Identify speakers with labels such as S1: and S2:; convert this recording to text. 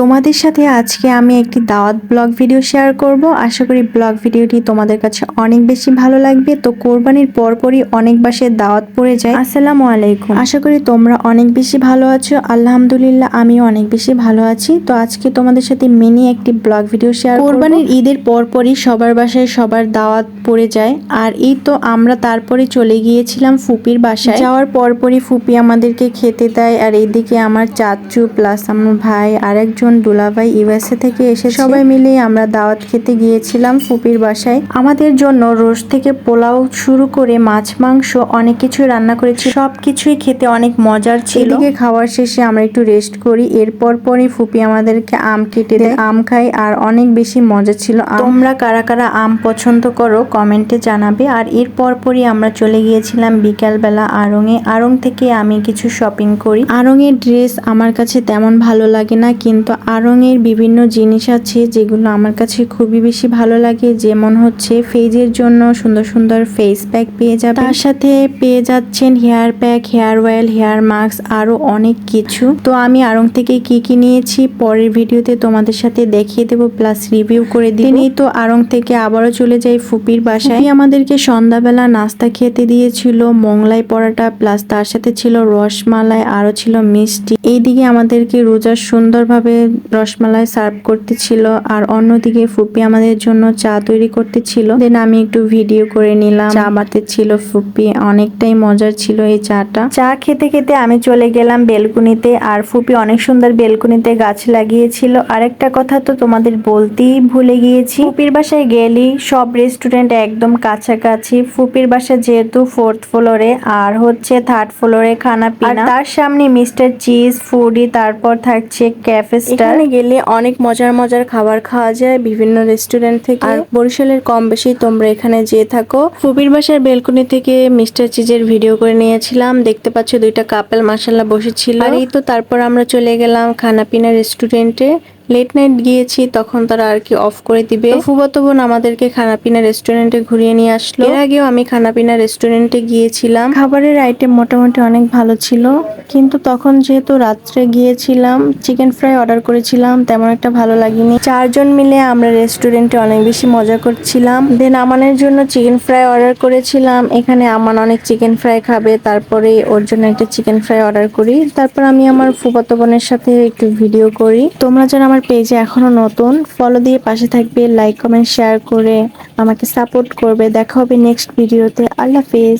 S1: তোমাদের সাথে আজকে আমি একটি দাওয়াত ব্লগ ভিডিও শেয়ার করব। আশা করি ব্লগ ভিডিওটি তোমাদের কাছে অনেক বেশি ভালো লাগবে। তো কোরবানির পরপরই অনেক বাসে দাওয়াত পড়ে যায়। আসসালামু আলাইকুম। আশা করি তোমরা অনেক বেশি ভালো আছো। আলহামদুলিল্লাহ আমিও অনেক বেশি ভালো আছি। তো আজকে তোমাদের সাথে মিনি একটি ব্লগ ভিডিও শেয়ার কোরবানির ঈদের পরপরই সবার বাসায় সবার দাওয়াত পড়ে যায়। আর এই তো আমরা তারপরে চলে গিয়েছিলাম ফুপির বাসায়। যাওয়ার পরপরই ফুপি আমাদেরকে খেতে দেয়। আর এইদিকে আমার চাচু প্লাস আমার ভাই আর একজন দুলাভাই ইউএসএ থেকে এসে সবাই মিলে আমরা দাওয়াত খেতে গিয়েছিলাম ফুপির বাসায়। আমাদের জন্য রোজ থেকে পোলাও শুরু করে মাছ, মাংস, অনেক কিছু রান্না করেছি। সব কিছুই খেতে অনেক মজার ছিল। এদিকে খাওয়ার শেষে আমরা একটু রেস্ট করি। এরপর পরই ফুপি আমাদেরকে আম কেটে দেয়। আম খাই আর অনেক বেশি মজা ছিল। তোমরা কারা কারা আম পছন্দ করো কমেন্টে জানাবে। আর এরপর পরই আমরা চলে গিয়েছিলাম বিকালবেলা আড়ংয়ে আড়ং থেকে আমি কিছু শপিং করি। আড়ংয়ের ড্রেস আমার কাছে তেমন ভালো লাগে না, কিন্তু আড়ংয়ের বিভিন্ন জিনিস আছে যেগুলো আমার কাছে খুবই বেশি ভালো লাগে। যেমন হচ্ছে ফেজের জন্য সুন্দর সুন্দর ফেস প্যাক পেয়ে যাবে তার সাথে পেয়ে যাচ্ছেন hair pack hair oil hair mask আরও অনেক কিছু। তো আমি আড়ং থেকে কি কি নিয়েছি পরের ভিডিওতে তোমাদের সাথে দেখিয়ে দেবো প্লাস রিভিউ করে দিই তো আড়ং থেকে আবারও চলে যাই ফুপির বাসায়। আমাদেরকে সন্ধ্যাবেলা নাস্তা খেতে দিয়েছিল, মোংলাই পরোটা প্লাস তার সাথে ছিল রসমালাই, আরও ছিল মিষ্টি। এইদিকে আমাদেরকে রোজা সুন্দরভাবে রসমালাই সার্ভ করতেছিল আর অন্যদিকে ফুপি আমাদের জন্য চা তৈরি করতেছিল। দেন আমি একটু ভিডিও করে নিলাম। চা ছিল ফুপি। অনেকটাই মজার ছিল এই চাটা। চা খেতে খেতে আমি চলে গেলাম বেলকুনিতে আর ফুপি অনেক সুন্দর বেলকুনিতে গাছ লাগিয়েছিল। আরেকটা কথা তো তোমাদের বলতেই ভুলে গিয়েছি। ফুপির বাসায় গেলি, সব রেস্টুরেন্ট একদম কাছাকাছি। ফুপির বাসা যেহেতু ফোর্থ ফ্লোরে আর হচ্ছে থার্ড ফ্লোরে খানা পিনা। আর তার সামনে মিস্টার চিজ ফুডি তারপর থাকছে ক্যাফে স্টার গেলে অনেক মজার মজার খাবার খাওয়া যায় বিভিন্ন রেস্টুরেন্ট থেকে। আর বরিশালের কম বেশি তোমরা এখানে যেয়ে থাকো। ফুপির বাসার বেলকনি থেকে মিস্টার চিজের ভিডিও করে নিয়েছিলাম। দেখতে পাচ্ছ দুইটা কাপেল মাসাল্লাহ বসেছিল। আর এই তো তারপর আমরা চলে গেলাম খানাপিনা রেস্টুরেন্টে লেট নাইট গিয়েছি তখন তারা আর কি অফ করে দিবে। তো ফুফাতো বোন আমাদেরকে খানাপিনা রেস্টুরেন্টে ঘুরিয়ে নিয়ে আসলো। এর আগেও আমি খানাপিনা রেস্টুরেন্টে গিয়েছিলাম। খাবারের আইটেম মোটামুটি অনেক ভালো ছিল কিন্তু তখন যেহেতু রাত্রে গিয়েছিলাম চিকেন ফ্রাই অর্ডার করেছিলাম তেমন একটা ভালো লাগেনি। চারজন মিলে আমরা রেস্টুরেন্টে অনেক বেশি মজা করছিলাম। দেন আমানের জন্য চিকেন ফ্রাই অর্ডার করেছিলাম। এখানে আমান অনেক চিকেন ফ্রাই খাবে তারপরে ওর জন্য একটা চিকেন ফ্রাই অর্ডার করি। তারপর আমি আমার ফুফাতো বোনের সাথে একটু ভিডিও করি। তোমরা যারা আমার পেজে এখনও নতুন ফলো দিয়ে পাশে থাকবে লাইক কমেন্ট শেয়ার করে আমাকে সাপোর্ট করবে। দেখা হবে নেক্সট ভিডিওতে আল্লাহ হাফেজ।